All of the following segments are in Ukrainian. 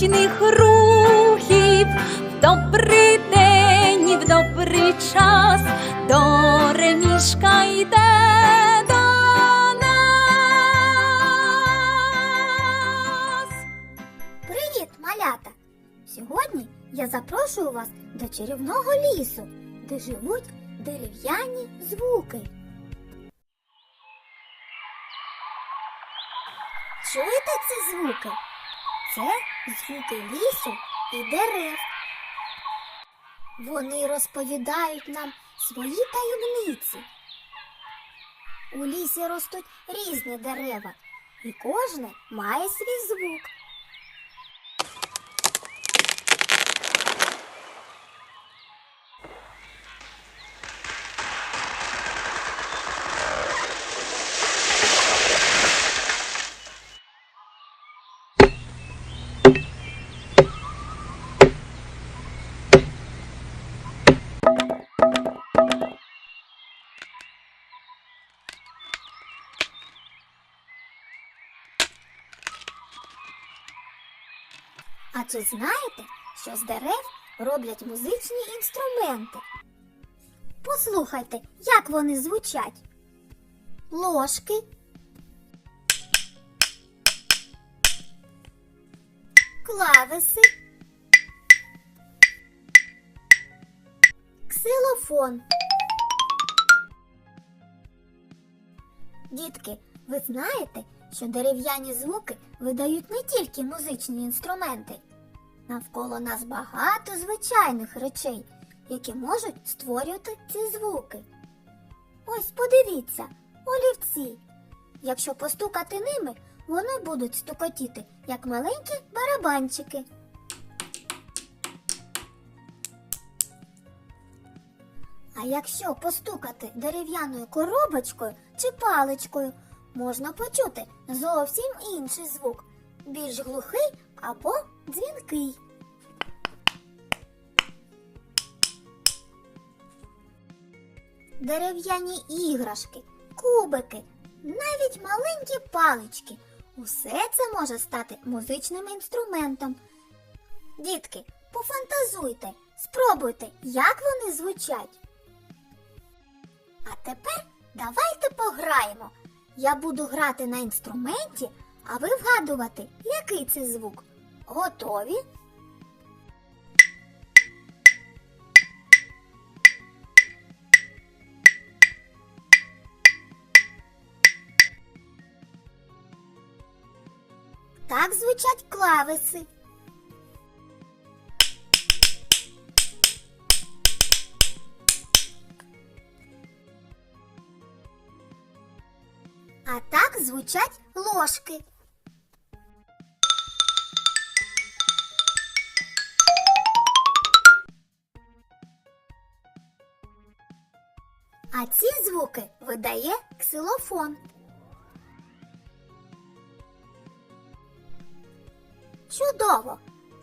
ритмічних рухів. В добрий день і в добрий час до ремішка йде. Привіт, малята! Сьогодні я запрошую вас до чарівного лісу, де живуть дерев'яні звуки. Чуєте ці звуки? Це звуки лісу і дерев. Вони розповідають нам свої таємниці. У лісі ростуть різні дерева, і кожне має свій звук. А чи знаєте, що з дерев роблять музичні інструменти? Послухайте, як вони звучать. Ложки. Клавеси. Ксилофон. Дітки, ви знаєте, що дерев'яні звуки видають не тільки музичні інструменти. Навколо нас багато звичайних речей, які можуть створювати ці звуки. Ось подивіться, олівці. Якщо постукати ними, вони будуть стукотіти, як маленькі барабанчики. А якщо постукати дерев'яною коробочкою чи паличкою, можна почути зовсім інший звук, більш глухий або дзвінкий. Дерев'яні іграшки, кубики, навіть маленькі палички. Усе це може стати музичним інструментом. Дітки, пофантазуйте, спробуйте, як вони звучать. А тепер давайте пограємо. Я буду грати на інструменті, а ви вгадувати, який це звук. Готові? Так звучать клавеси. А так звучать ложки. А ці звуки видає ксилофон. Чудово!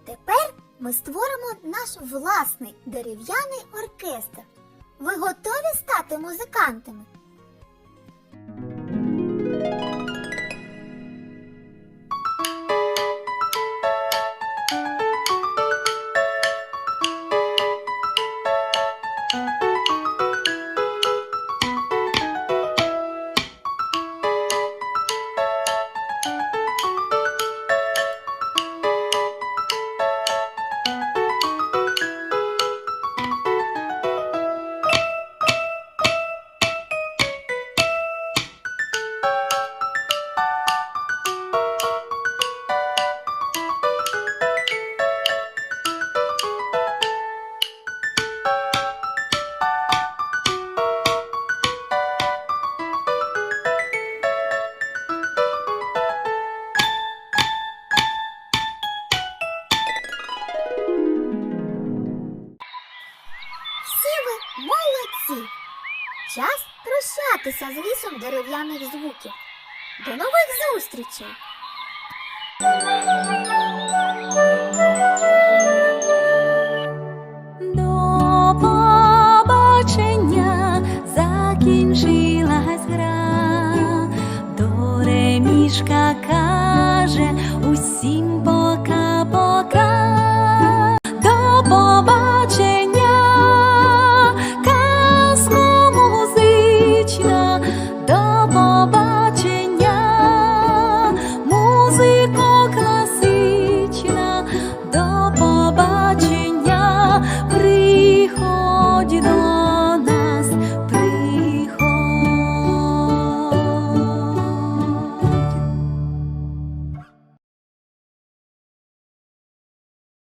Тепер ми створимо наш власний дерев'яний оркестр. Ви готові стати музикантами? Час прощатися з лісом дерев'яних звуків. До нових зустрічей! До побачення закінчилась гра, до ремішка